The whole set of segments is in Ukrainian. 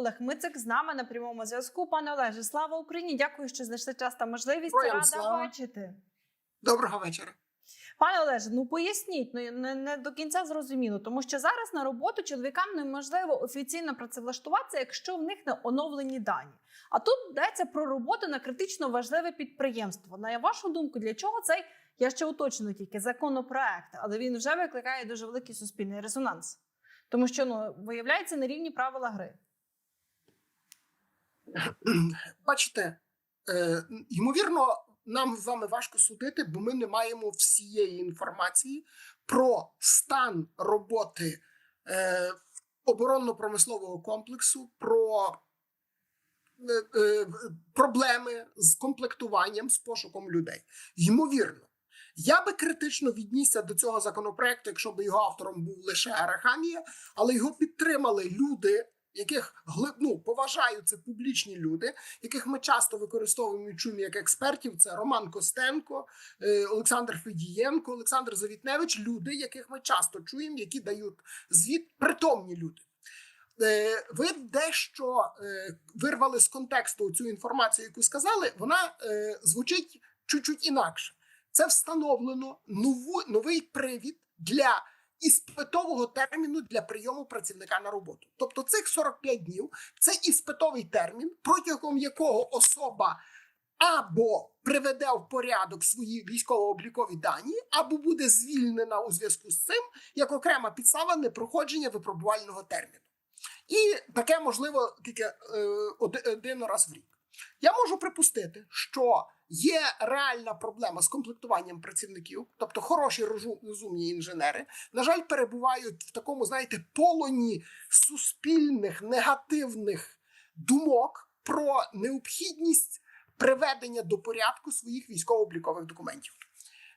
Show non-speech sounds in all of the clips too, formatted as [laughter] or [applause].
Олег Мицик з нами на прямому зв'язку. Пане Олеже, слава Україні! Дякую, що знайшли час та можливість. Рада слава. бачити. Доброго вечора. Пане Олеже, ну поясніть, ну не, не до кінця зрозуміло, тому що зараз на роботу чоловікам неможливо офіційно працевлаштуватися, якщо в них не оновлені дані. А тут йдеться про роботу на критично важливе підприємство. На вашу думку, для чого цей я ще уточню тільки законопроект, але він вже викликає дуже великий суспільний резонанс, тому що ну виявляється нерівні правила гри. Бачите, е, ймовірно, нам з вами важко судити, бо ми не маємо всієї інформації про стан роботи е, оборонно-промислового комплексу, про е, проблеми з комплектуванням, з пошуком людей. Ймовірно. Я би критично віднісся до цього законопроекту, якщо б його автором був лише Арахамія, але його підтримали люди, яких ну, поважаю, це публічні люди, яких ми часто використовуємо і чуємо як експертів. Це Роман Костенко, е, Олександр Федієнко, Олександр Завітневич. Люди, яких ми часто чуємо, які дають звіт, притомні люди. Е, Ви дещо е, вирвали з контексту цю інформацію, яку сказали. Вона звучить чуть-чуть інакше. Це встановлено нову, новий привід для іспитового терміну для прийому працівника на роботу. Тобто цих 45 днів це іспитовий термін, протягом якого особа або приведе в порядок свої військово-облікові дані, або буде звільнена у зв'язку з цим як окрема підстава непроходження випробувального терміну. І таке можливо тільки е, один раз в рік. Я можу припустити, що є реальна проблема з комплектуванням працівників, тобто хороші розу- розумні інженери, на жаль, перебувають в такому, знаєте, полоні суспільних негативних думок про необхідність приведення до порядку своїх військово-облікових документів.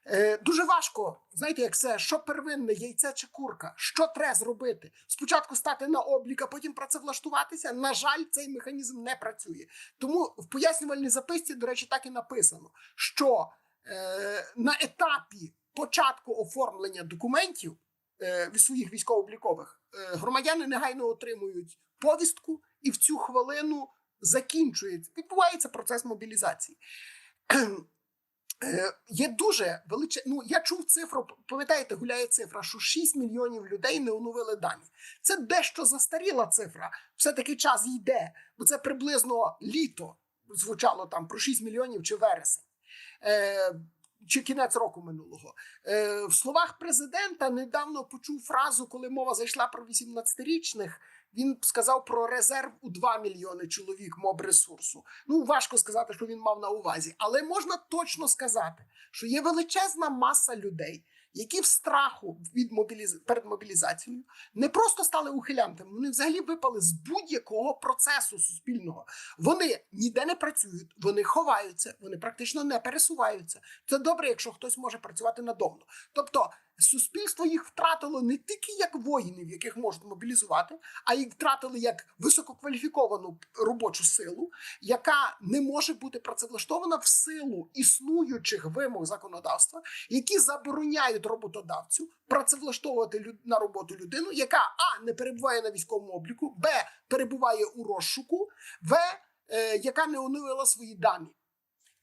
Е, дуже важко, знаєте, як це, що первинне, яйце чи курка, що треба зробити? Спочатку стати на облік, а потім працевлаштуватися. На жаль, цей механізм не працює. Тому в пояснювальній записці, до речі, так і написано, що е, на етапі початку оформлення документів е, своїх військово-облікових е, громадяни негайно отримують повістку, і в цю хвилину закінчується, відбувається процес мобілізації. Е, Є дуже величе... Ну, я чув цифру, пам'ятаєте, гуляє цифра, що 6 мільйонів людей не оновили дані. Це дещо застаріла цифра. Все-таки час йде, бо це приблизно літо звучало там про 6 мільйонів чи вересень. Е, чи кінець року минулого. Е, в словах президента недавно почув фразу, коли мова зайшла про 18-річних. Він сказав про резерв у 2 мільйони чоловік моб ресурсу. Ну важко сказати, що він мав на увазі, але можна точно сказати, що є величезна маса людей, які в страху від мобіліз... перед мобілізацією не просто стали ухилянтами, вони взагалі випали з будь-якого процесу суспільного. Вони ніде не працюють, вони ховаються, вони практично не пересуваються. Це добре, якщо хтось може працювати надомно. Тобто суспільство їх втратило не тільки як воїнів, яких можуть мобілізувати, а їх втратили як висококваліфіковану робочу силу, яка не може бути працевлаштована в силу існуючих вимог законодавства, які забороняють роботодавцю працевлаштовувати на роботу людину, яка а не перебуває на військовому обліку, б перебуває у розшуку, в е, яка не оновила свої дані.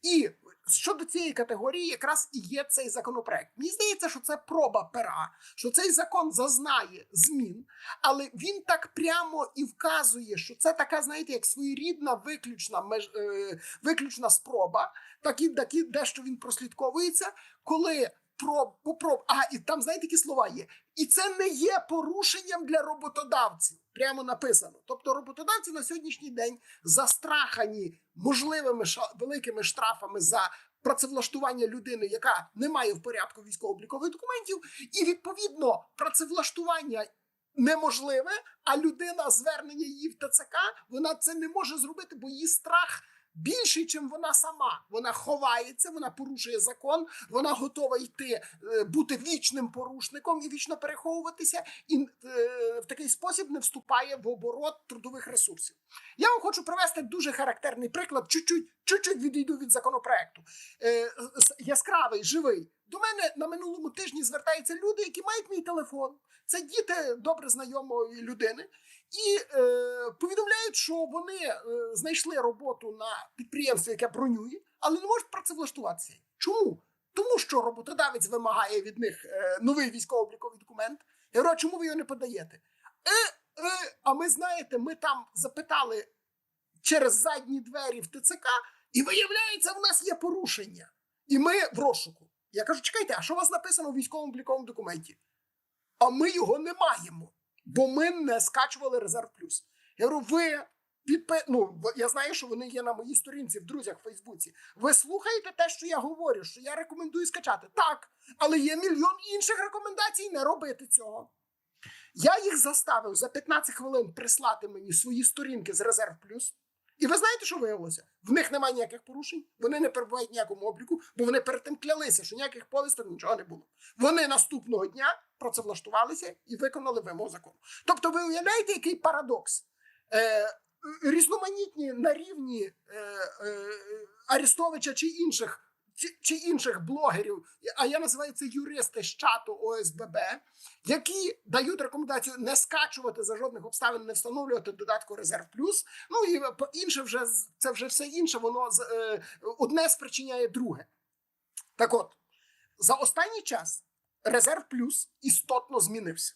І щодо цієї категорії, якраз і є цей законопроект. Мені здається, що це проба пера, що цей закон зазнає змін, але він так прямо і вказує, що це така, знаєте, як своєрідна виключна меж, е, виключна спроба, так і, дещо він прослідковується, коли про попроб, а і там знаєте, які слова є. І це не є порушенням для роботодавців. Прямо написано. Тобто роботодавці на сьогоднішній день застрахані можливими великими штрафами за працевлаштування людини, яка не має в порядку військово-облікових документів, і відповідно працевлаштування неможливе, а людина звернення її в ТЦК, вона це не може зробити, бо її страх. Більший, чим вона сама. Вона ховається, вона порушує закон, вона готова йти е, бути вічним порушником і вічно переховуватися, і е, в такий спосіб не вступає в оборот трудових ресурсів. Я вам хочу привести дуже характерний приклад. Чуть-чуть, чуть-чуть відійду від законопроекту. Е, яскравий, живий. До мене на минулому тижні звертаються люди, які мають мій телефон. Це діти добре знайомої людини, і е, повідомляють, що вони е, знайшли роботу на підприємстві, яке бронює, але не можуть працевлаштуватися. Чому? Тому що роботодавець вимагає від них е, новий військово-обліковий документ. Я говорю, а чому ви його не подаєте? Е, е, а ми знаєте, ми там запитали через задні двері в ТЦК, і виявляється, в нас є порушення. І ми в розшуку. Я кажу, чекайте, а що у вас написано у військовому обліковому документі? А ми його не маємо, бо ми не скачували резерв плюс. Я говорю, ви підпи... ну, я знаю, що вони є на моїй сторінці в друзях в Фейсбуці. Ви слухаєте те, що я говорю, що я рекомендую скачати? Так, але є мільйон інших рекомендацій не робити цього. Я їх заставив за 15 хвилин прислати мені свої сторінки з резерв плюс. І ви знаєте, що виявилося? В них немає ніяких порушень, вони не перебувають ніякому обліку, бо вони перед тим клялися, що ніяких повісток нічого не було. Вони наступного дня працевлаштувалися і виконали вимогу закону. Тобто, ви уявляєте, який парадокс? Е, різноманітні на рівні е, е, Арестовича чи інших. Чи, чи інших блогерів, а я називаю це юристи з чату ОСББ, які дають рекомендацію не скачувати за жодних обставин, не встановлювати додатку резерв плюс. Ну і інше вже це вже все інше. Воно з- е, одне спричиняє друге. Так от за останній час резерв плюс істотно змінився.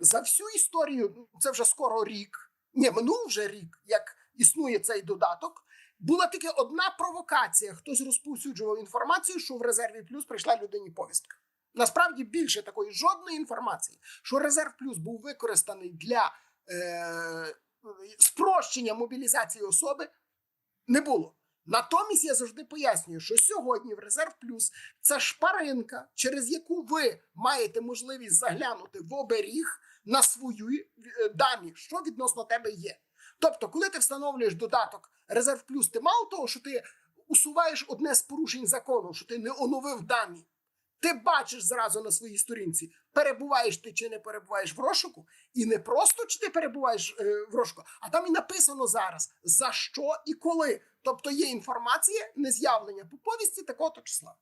За всю історію, це вже скоро рік, ні, минув вже рік, як існує цей додаток. Була тільки одна провокація. Хтось розповсюджував інформацію, що в резерві плюс прийшла людині повістка. Насправді більше такої жодної інформації, що резерв плюс був використаний для е, спрощення мобілізації особи, не було. Натомість я завжди пояснюю, що сьогодні в резерв плюс це шпаринка, через яку ви маєте можливість заглянути в оберіг на свою е, дані, що відносно тебе є. Тобто, коли ти встановлюєш додаток резерв плюс, ти мало того, що ти усуваєш одне з порушень закону, що ти не оновив дані. Ти бачиш зразу на своїй сторінці, перебуваєш ти чи не перебуваєш в розшуку, і не просто чи ти перебуваєш е, в розшуку, а там і написано зараз за що і коли. Тобто є інформація, не з'явлення по повісті такого-то числа.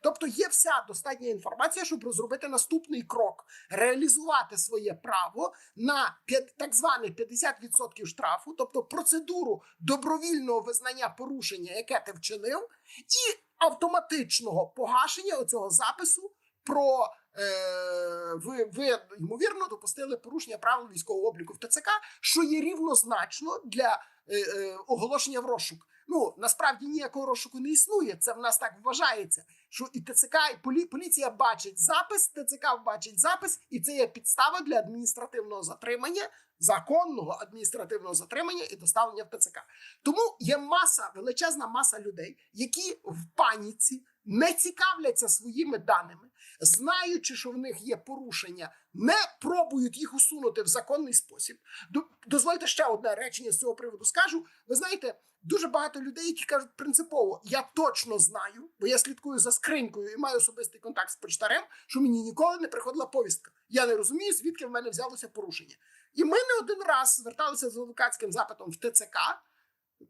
Тобто є вся достатня інформація, щоб розробити наступний крок, реалізувати своє право на так званих 50% штрафу, тобто процедуру добровільного визнання порушення, яке ти вчинив, і автоматичного погашення оцього запису про е, ви, ви ймовірно допустили порушення правил військового обліку в ТЦК, що є рівнозначно для е, е, оголошення в розшук. Ну насправді ніякого розшуку не існує. Це в нас так вважається. Що і ТЦК, і полі, поліція бачить запис, ТЦК бачить запис, і це є підстава для адміністративного затримання, законного адміністративного затримання і доставлення в ТЦК. Тому є маса, величезна маса людей, які в паніці не цікавляться своїми даними, знаючи, що в них є порушення, не пробують їх усунути в законний спосіб. Дозвольте ще одне речення з цього приводу скажу. Ви знаєте, дуже багато людей, які кажуть принципово, я точно знаю, бо я слідкую за скринькою і маю особистий контакт з почтарем, що мені ніколи не приходила повістка. Я не розумію, звідки в мене взялося порушення. І ми не один раз зверталися з адвокатським запитом в ТЦК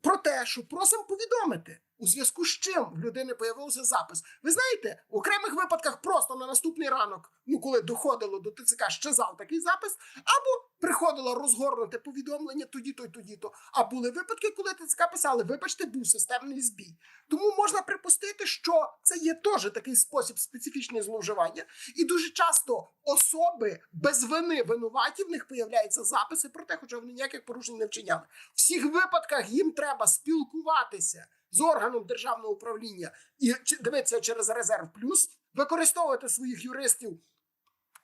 про те, що просимо повідомити, у зв'язку з чим в людини появився запис. Ви знаєте, в окремих випадках просто на наступний ранок, ну коли доходило до ТЦК, щезав такий запис, або приходило розгорнуте повідомлення тоді-то й тоді-то. А були випадки, коли ТЦК писали, вибачте, був системний збій. Тому можна припустити, що це є теж такий спосіб специфічного зловживання, і дуже часто особи без вини винуваті в них появляються записи про те, хоча вони ніяких порушень не вчиняли. В всіх випадках їм треба спілкуватися з органом державного управління і дивитися через резерв плюс, використовувати своїх юристів,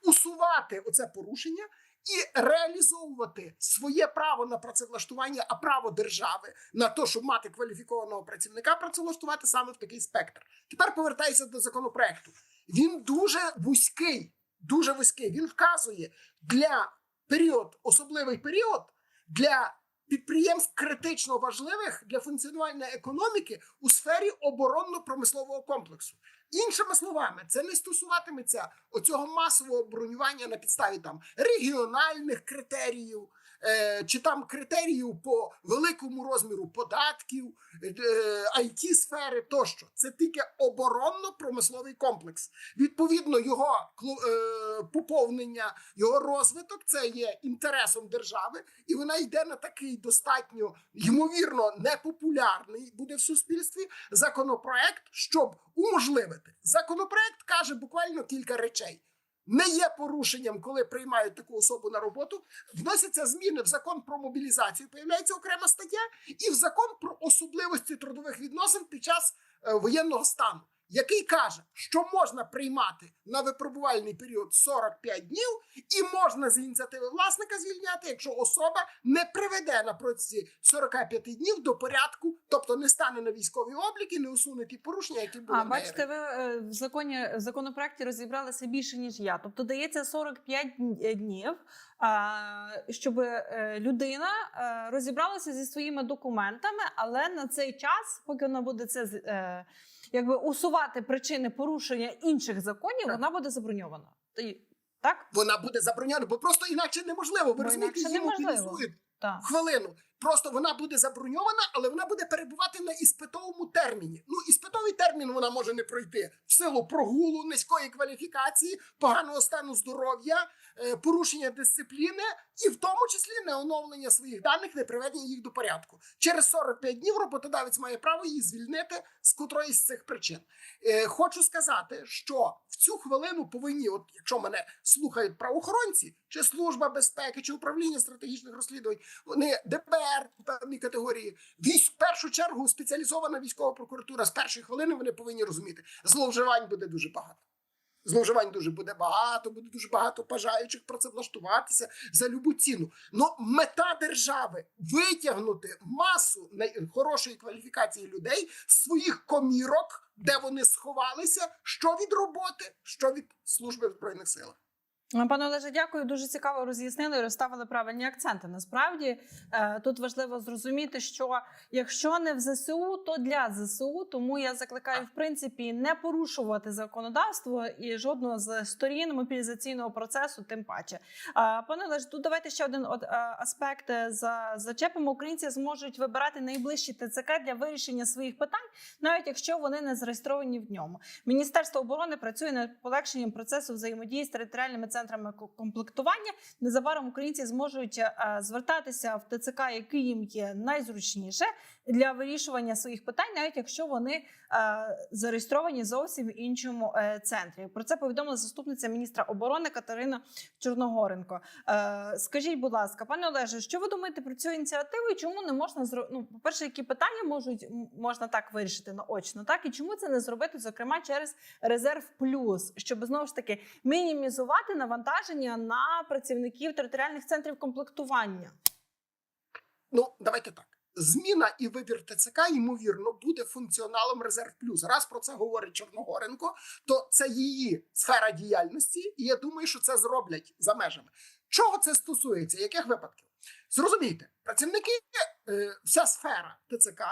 усувати оце порушення. І реалізовувати своє право на працевлаштування, а право держави на те, щоб мати кваліфікованого працівника, працевлаштувати саме в такий спектр. Тепер повертаюся до законопроекту. Він дуже вузький, дуже вузький. Він вказує для період, особливий період для підприємств критично важливих для функціонування економіки у сфері оборонно-промислового комплексу. Іншими словами, це не стосуватиметься оцього масового бронювання на підставі там регіональних критеріїв, чи там критеріїв по великому розміру податків, it сфери тощо. Це тільки оборонно-промисловий комплекс. Відповідно, його е, поповнення, його розвиток це є інтересом держави, і вона йде на такий достатньо ймовірно непопулярний буде в суспільстві законопроект, щоб уможливити. Законопроект каже буквально кілька речей. Не є порушенням, коли приймають таку особу на роботу. Вносяться зміни в закон про мобілізацію. Появляється окрема стаття, і в закон про особливості трудових відносин під час е, воєнного стану, який каже, що можна приймати на випробувальний період 45 днів, і можна з ініціативи власника звільняти, якщо особа не приведе на протязі 45 днів до порядку, тобто не стане на військовий облік і не усуне ті порушення, які були А бачите, ви е, в законі в законопроекті розібралися більше ніж я. Тобто дається 45 дн- днів, щоб людина е, розібралася зі своїми документами, але на цей час, поки вона буде це е, якби усувати причини порушення інших законів, вона буде заброньована. Та- Так? Вона буде заброньована, бо просто інакше неможливо. Ви розумієте, інакше неможливо. Так. хвилину. Просто вона буде заброньована, але вона буде перебувати на іспитовому терміні. Ну, іспитовий термін вона може не пройти в силу прогулу, низької кваліфікації, поганого стану здоров'я, е, порушення дисципліни і в тому числі не оновлення своїх даних, не приведення їх до порядку. Через 45 днів роботодавець має право її звільнити з котрої з цих причин. Е, хочу сказати, що в цю хвилину повинні, от якщо мене слухають правоохоронці, чи служба безпеки, чи управління стратегічних розслідувань, вони ДБР у певній категорії. Військ в першу чергу спеціалізована військова прокуратура з першої хвилини вони повинні розуміти, зловживань буде дуже багато. Зловживань дуже буде багато, буде дуже багато бажаючих працевлаштуватися за любу ціну. Но мета держави витягнути масу хорошої кваліфікації людей з своїх комірок, де вони сховалися, що від роботи, що від служби в збройних силах. Ну, Пане Олеже, дякую. Дуже цікаво роз'яснили і розставили правильні акценти. Насправді е, тут важливо зрозуміти, що якщо не в ЗСУ, то для ЗСУ. Тому я закликаю в принципі не порушувати законодавство і жодного з сторін мобілізаційного процесу, тим паче. А, Пане Олеже, тут давайте ще один е, аспект е, за зачепимо. Українці зможуть вибирати найближчі ТЦК для вирішення своїх питань, навіть якщо вони не зареєстровані в ньому. Міністерство оборони працює над полегшенням процесу взаємодії з територіальними центрами ко- комплектування. Незабаром українці зможуть е, звертатися в ТЦК, який їм є найзручніше для вирішування своїх питань, навіть якщо вони е, зареєстровані зовсім в іншому е, центрі. Про це повідомила заступниця міністра оборони Катерина Чорногоренко. Е, скажіть, будь ласка, пане Олеже, що ви думаєте про цю ініціативу? І чому не можна ну, по перше, які питання можуть можна так вирішити наочно, так і чому це не зробити, зокрема через резерв плюс, щоб знову ж таки мінімізувати навантаження на працівників територіальних центрів комплектування? Ну, давайте так. Зміна і вибір ТЦК, ймовірно, буде функціоналом резерв плюс. Раз про це говорить Чорногоренко, то це її сфера діяльності, і я думаю, що це зроблять за межами. Чого це стосується? Яких випадків? Зрозумійте, працівники, е, вся сфера ТЦК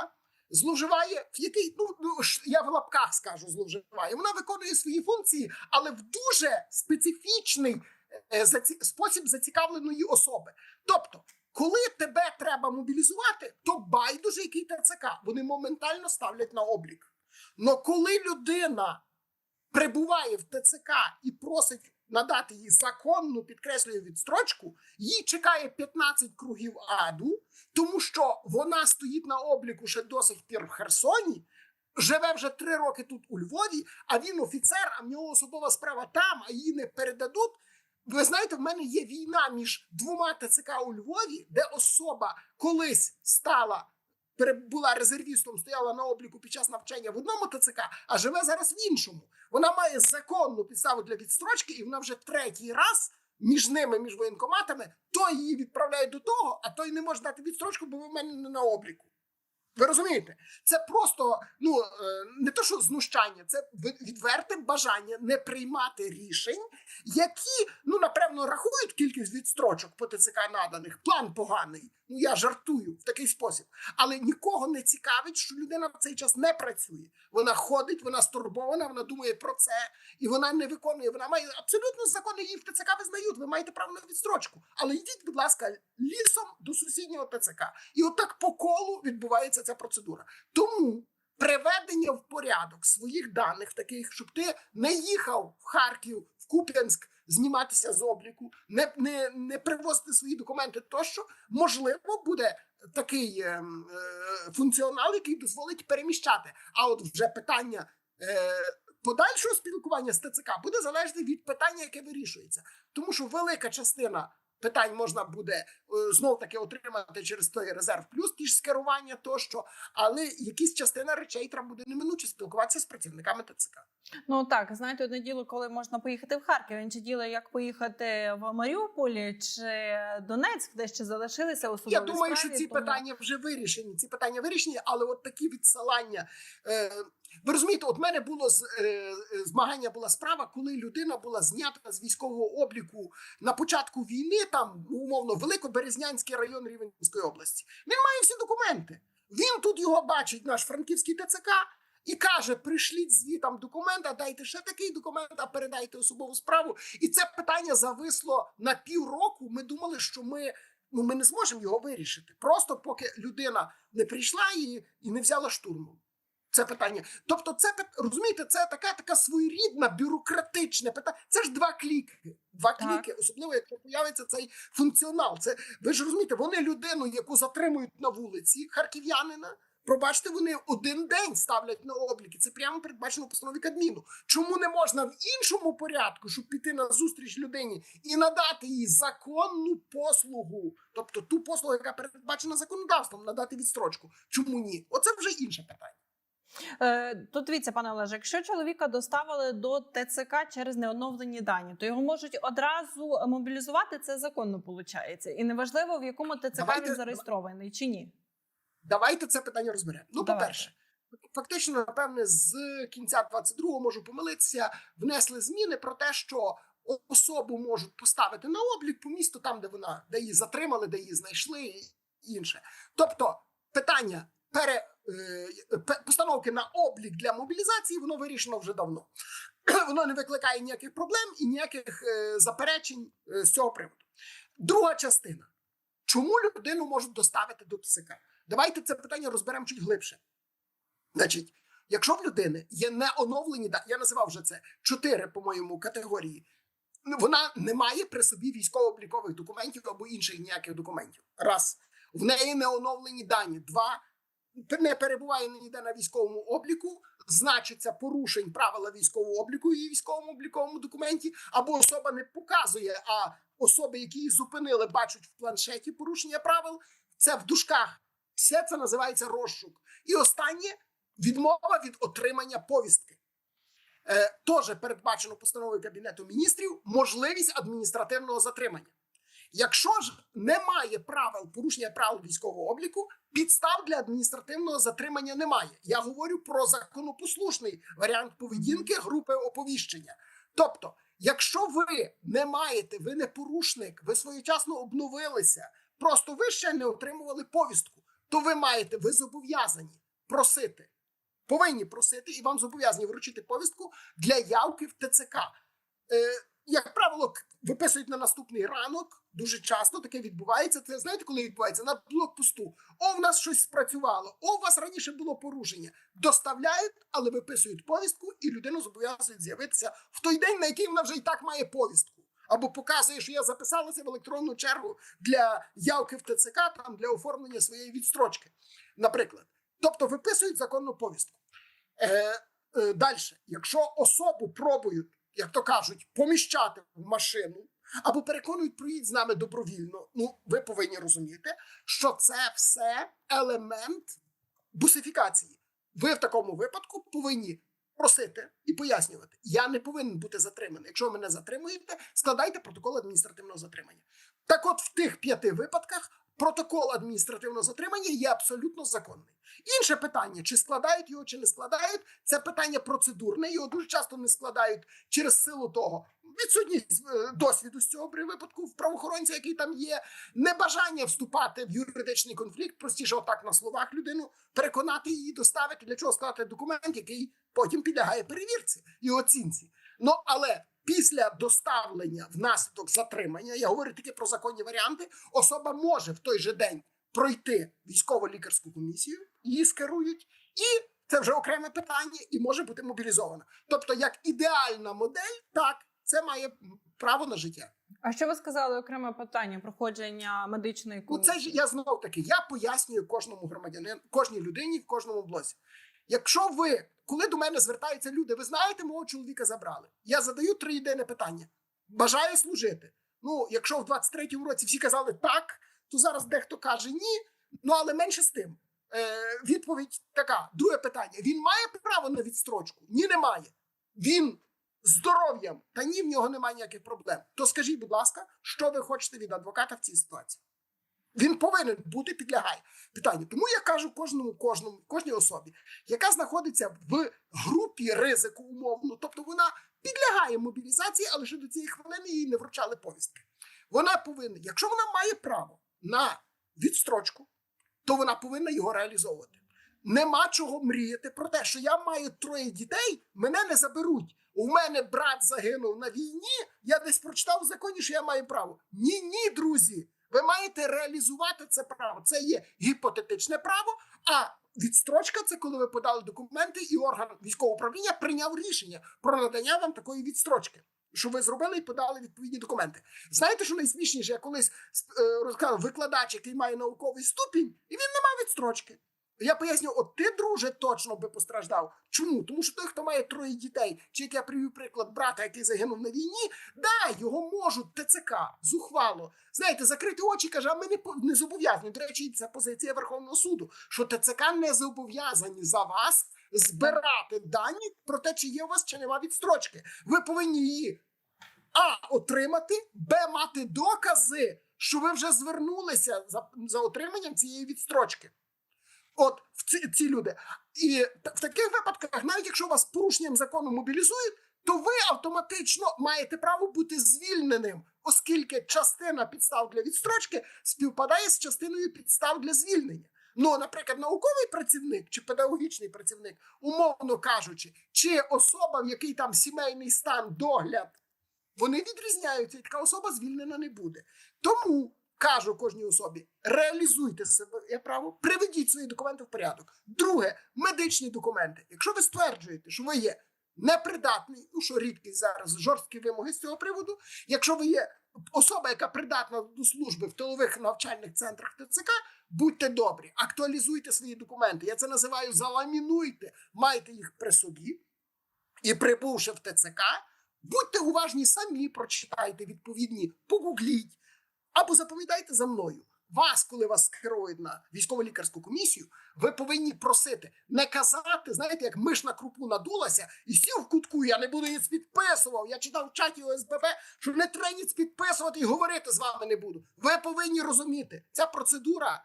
зловживає, в який ну, ну я в лапках скажу, зловживає. Вона виконує свої функції, але в дуже специфічний е, спосіб зацікавленої особи. Тобто, коли тебе треба мобілізувати, то байдуже який ТЦК, вони моментально ставлять на облік. Но коли людина прибуває в ТЦК і просить надати їй законну, підкреслюю відстрочку, їй чекає 15 кругів аду, тому що вона стоїть на обліку ще до сих пір в Херсоні. Живе вже три роки тут у Львові, а він офіцер, а в нього особова справа там, а її не передадуть. Ви знаєте, в мене є війна між двома ТЦК у Львові, де особа колись стала була резервістом, стояла на обліку під час навчання в одному ТЦК, а живе зараз в іншому. Вона має законну підставу для відстрочки, і вона вже третій раз між ними, між воєнкоматами, той її відправляє до того, а той не може дати відстрочку, бо в мене не на обліку. Ви розумієте? Це просто ну е, не то, що знущання, це відверте бажання не приймати рішень, які ну напевно рахують кількість відстрочок по ТЦК наданих. План поганий. Ну я жартую в такий спосіб, але нікого не цікавить, що людина в цей час не працює. Вона ходить, вона стурбована, вона думає про це, і вона не виконує. Вона має абсолютно закони її в ТЦК визнають. Ви маєте право на відстрочку. Але йдіть, будь ласка, лісом до сусіднього ТЦК. І отак по колу відбувається ця процедура. Тому приведення в порядок своїх даних, таких, щоб ти не їхав в Харків, в Куп'янськ зніматися з обліку, не, не, не привозити свої документи, тощо можливо буде такий ем, е, функціонал, який дозволить переміщати. А от вже питання. Е, Подальшого спілкування з ТЦК буде залежати від питання, яке вирішується, тому що велика частина питань можна буде знов таки отримати через той резерв плюс ті ж скерування тощо, але якісь частина речей треба буде неминуче спілкуватися з працівниками ТЦК. Ну так, знаєте, одне діло, коли можна поїхати в Харків, інше діло, як поїхати в Маріуполі чи Донецьк, де ще залишилися особливі Я думаю, що ці тому- питання вже вирішені. Ці питання вирішені, але от такі відсилання. Е, ви розумієте, от мене було з е, е, змагання була справа, коли людина була знята з військового обліку на початку війни, там умовно Великоберезнянський район Рівненської області. Він має всі документи. Він тут його бачить, наш франківський ТЦК. І каже: прийшліть звітам документ, а дайте ще такий документ, а передайте особову справу. І це питання зависло на півроку. Ми думали, що ми ну ми не зможемо його вирішити. Просто поки людина не прийшла і, і не взяла штурмом. Це питання. Тобто, це розумієте, це така така своєрідна бюрократичне питання. Це ж два кліки. Два Так. кліки, особливо якщо появиться цей функціонал. Це ви ж розумієте, вони людину, яку затримують на вулиці, харків'янина. Пробачте, вони один день ставлять на обліки. Це прямо передбачено в постанові Кабміну. Чому не можна в іншому порядку, щоб піти на зустріч людині і надати їй законну послугу, тобто ту послугу, яка передбачена законодавством, надати відстрочку? Чому ні? Оце вже інше питання. Е, Тут дивіться, пане Олеже, якщо чоловіка доставили до ТЦК через неоновлені дані, то його можуть одразу мобілізувати. Це законно виходить. І неважливо, в якому ТЦК Давайте- він зареєстрований чи ні. Давайте це питання розберемо. Ну, по-перше, фактично, напевне, з кінця 22-го можу помилитися, внесли зміни про те, що особу можуть поставити на облік по місту, там, де вона, де її затримали, де її знайшли, і інше. Тобто, питання пере, пе- постановки на облік для мобілізації, воно вирішено вже давно. [clears throat] Воно не викликає ніяких проблем і ніяких е, заперечень е, з цього приводу. Друга частина. Чому людину можуть доставити до ТСК? Давайте це питання розберемо чуть глибше. Значить, якщо в людини є не оновлені, да- я називав вже це чотири, по-моєму, категорії, вона не має при собі військово-облікових документів або інших ніяких документів. Раз. В неї не оновлені дані. Два. Не перебуває ніде на військовому обліку, значиться порушень правила військового обліку її військовому обліковому документі, або особа не показує, а особи, які її зупинили, бачать в планшеті порушення правил. Це в дужках. Все це називається розшук. І останнє відмова від отримання повістки. Е, Теж передбачено постановою Кабінету міністрів можливість адміністративного затримання. Якщо ж немає правил порушення правил військового обліку, підстав для адміністративного затримання немає. Я говорю про законопослушний варіант поведінки групи оповіщення. Тобто, якщо ви не маєте, ви не порушник, ви своєчасно обновилися, просто ви ще не отримували повістку, то ви маєте, ви зобов'язані просити, повинні просити, і вам зобов'язані вручити повістку для явки в ТЦК. Е, як правило, виписують на наступний ранок. Дуже часто таке відбувається. Це знаєте, коли відбувається на блокпосту. О, в нас щось спрацювало. О, у вас раніше було порушення. Доставляють, але виписують повістку, і людину зобов'язують з'явитися в той день, на який вона вже і так має повістку. Або показує, що я записалася в електронну чергу для явки в ТЦК, там для оформлення своєї відстрочки, наприклад. Тобто виписують законну повістку. Е, е, Далі, якщо особу пробують, як то кажуть, поміщати в машину або переконують проїдь з нами добровільно, ну ви повинні розуміти, що це все елемент бусифікації. Ви в такому випадку повинні просити і пояснювати. Я не повинен бути затриманий. Якщо ви мене затримуєте, складайте протокол адміністративного затримання. Так, от в тих п'яти випадках протокол адміністративного затримання є абсолютно законний. Інше питання: чи складають його, чи не складають, це питання процедурне. Його дуже часто не складають через силу того. Відсутність е, досвіду з цього при випадку в правоохоронця, який там є, небажання вступати в юридичний конфлікт, простіше, отак на словах людину переконати її доставити, для чого складати документ, який потім підлягає перевірці і оцінці. Ну але після доставлення внаслідок затримання, я говорю тільки про законні варіанти, особа може в той же день пройти військово-лікарську комісію, її скерують, і це вже окреме питання, і може бути мобілізована. Тобто, як ідеальна модель, так це має право на життя. А що ви сказали окреме питання проходження медичної Ну, це ж я знов таки, я пояснюю кожному громадянину, кожній людині в кожному блозі. Якщо ви, коли до мене звертаються люди, ви знаєте, мого чоловіка забрали. Я задаю три єдине питання: бажаю служити. Ну, якщо в 23-му році всі казали так, то зараз дехто каже ні. Ну але менше з тим. Е, відповідь така: друге питання: він має право на відстрочку? Ні, не має. Він здоров'ям, та ні, в нього немає ніяких проблем. То скажіть, будь ласка, що ви хочете від адвоката в цій ситуації? Він повинен бути підлягає питанню. Тому я кажу кожному, кожному, кожній особі, яка знаходиться в групі ризику умовно, тобто вона підлягає мобілізації, але ще до цієї хвилини їй не вручали повістки. Вона повинна, якщо вона має право на відстрочку, то вона повинна його реалізовувати. Нема чого мріяти про те, що я маю троє дітей, мене не заберуть. У мене брат загинув на війні. Я десь прочитав в законі, що я маю право. Ні, ні, друзі. Ви маєте реалізувати це право. Це є гіпотетичне право. А відстрочка це коли ви подали документи, і орган військового управління прийняв рішення про надання вам такої відстрочки. Що ви зробили і подали відповідні документи? Знаєте, що найсмішніше? Я колись е, розказав викладач, який має науковий ступінь, і він не мав відстрочки. Я поясню, от ти, друже, точно би постраждав. Чому? Тому що той, хто має троє дітей, чи як я привів приклад брата, який загинув на війні, да, його можуть ТЦК зухвало. Знаєте, закрити очі каже, а ми не, не зобов'язані. До речі, це позиція Верховного суду, що ТЦК не зобов'язані за вас збирати дані про те, чи є у вас чи нема відстрочки. Ви повинні її а отримати, Б мати докази, що ви вже звернулися за, за отриманням цієї відстрочки. От в ці, ці люди. І в таких випадках, навіть якщо вас порушенням закону мобілізують, то ви автоматично маєте право бути звільненим, оскільки частина підстав для відстрочки співпадає з частиною підстав для звільнення. Ну, наприклад, науковий працівник чи педагогічний працівник, умовно кажучи, чи особа, в якій там сімейний стан, догляд, вони відрізняються, і така особа звільнена не буде. Тому кажу кожній особі: реалізуйте себе право, приведіть свої документи в порядок. Друге, медичні документи. Якщо ви стверджуєте, що ви є непридатний, ну що рідкість зараз жорсткі вимоги з цього приводу. Якщо ви є особа, яка придатна до служби в тилових навчальних центрах ТЦК, будьте добрі, актуалізуйте свої документи. Я це називаю заламінуйте, майте їх при собі і прибувши в ТЦК. Будьте уважні самі, прочитайте відповідні, погугліть або запам'ятайте за мною. Вас, коли вас керують на військово-лікарську комісію, ви повинні просити не казати, знаєте, як миш на крупу надулася і сів в кутку, я не буду ніц підписував. Я читав в чаті ОСББ, що не треба ніц підписувати і говорити з вами не буду. Ви повинні розуміти, ця процедура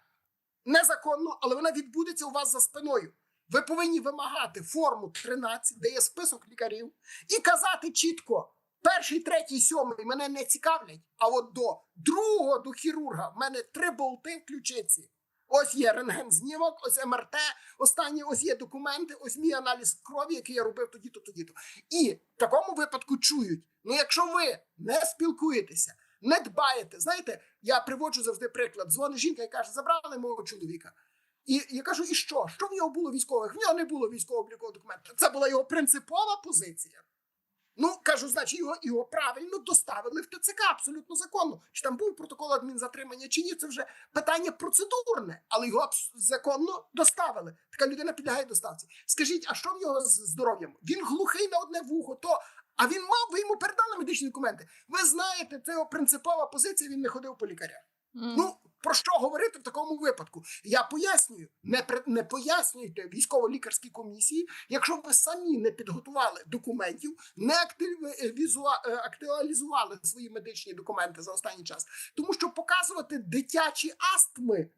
незаконно, але вона відбудеться у вас за спиною. Ви повинні вимагати форму 13, де є список лікарів, і казати чітко: перший, третій, сьомий мене не цікавлять. А от до другого, до хірурга, в мене три болти в ключиці. Ось є рентген знімок, ось МРТ, останні ось є документи, ось мій аналіз крові, який я робив тоді-то, тоді-то. І в такому випадку чують: ну, якщо ви не спілкуєтеся, не дбаєте, знаєте, я приводжу завжди приклад. Дзвонить жінка і каже, забрали мого чоловіка. І я кажу, і що? Що в нього було військових? В нього не було військово-облікового документа. Це була його принципова позиція. Ну, кажу, значить, його, його правильно доставили в ТЦК абсолютно законно. Чи там був протокол адмінзатримання, чи ні, це вже питання процедурне, але його законно доставили. Така людина підлягає доставці. Скажіть, а що в нього з здоров'ям? Він глухий на одне вухо, то. А він мав, ви йому передали медичні документи. Ви знаєте, це його принципова позиція, він не ходив по лікарях. М. Ну, про що говорити в такому випадку? Я пояснюю, не не пояснюйте військово-лікарській комісії, якщо ви самі не підготували документів, не активізуа- е, актуалізували свої медичні документи за останній час. Тому що показувати дитячі астми.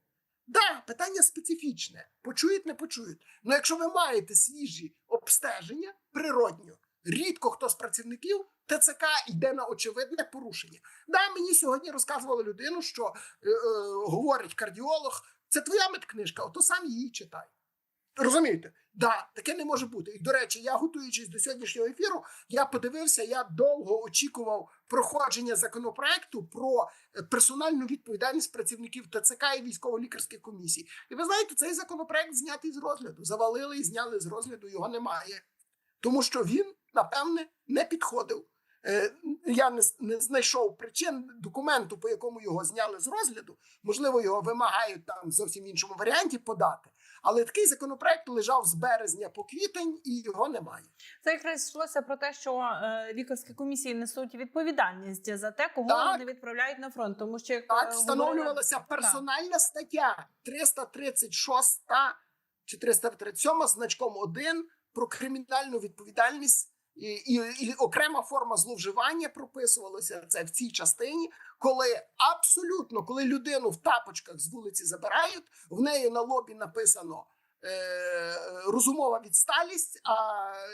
Да, питання специфічне. Почують, не почують. Ну, якщо ви маєте свіжі обстеження, природньо, рідко хто з працівників ТЦК йде на очевидне порушення. Да, мені сьогодні розказувала людину, що е, е, говорить кардіолог, це твоя медкнижка, ото сам її читай. Розумієте? Да, таке не може бути. І до речі, я готуючись до сьогоднішнього ефіру, я подивився, я довго очікував проходження законопроекту про е, персональну відповідальність працівників ТЦК і військово-лікарських комісій. І ви знаєте, цей законопроект знятий з розгляду. Завалили і зняли з розгляду, його немає. Тому що він, напевне, не підходив. Е, Я не, не знайшов причин документу, по якому його зняли з розгляду. Можливо, його вимагають там в зовсім іншому варіанті подати. Але такий законопроект лежав з березня по квітень і його немає. Це якраз йшлося про те, що е, лікарські комісії несуть відповідальність за те, кого Так. вони відправляють на фронт. Тому що як Так, е, встановлювалася персональна стаття 336 чи 337 значком 1 про кримінальну відповідальність. І, і, і окрема форма зловживання прописувалася це в цій частині, коли абсолютно, коли людину в тапочках з вулиці забирають, в неї на лобі написано е, розумова відсталість, а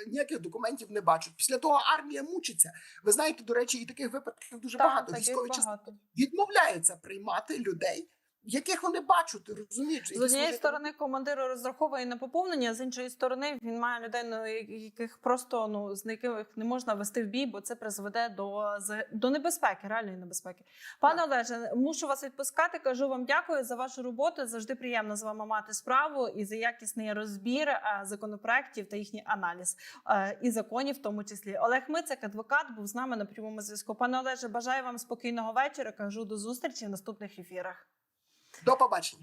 ніяких документів не бачать. Після того армія мучиться. Ви знаєте, до речі, і таких випадків дуже Так, багато. Військові частини відмовляються приймати людей, яких вони бачать, розумієш? З однієї сторони командир розраховує на поповнення, з іншої сторони він має людей, ну, яких просто ну з яких не можна вести в бій, бо це призведе до до небезпеки, реальної небезпеки. Пане Олеже, мушу вас відпускати. Кажу вам дякую за вашу роботу. Завжди приємно з вами мати справу і за якісний розбір е, законопроектів та їхній аналіз е, і законів, в тому числі. Олег Мицик, адвокат, був з нами на прямому зв'язку. Пане Олеже, бажаю вам спокійного вечора. Кажу до зустрічі в наступних ефірах. До побачення.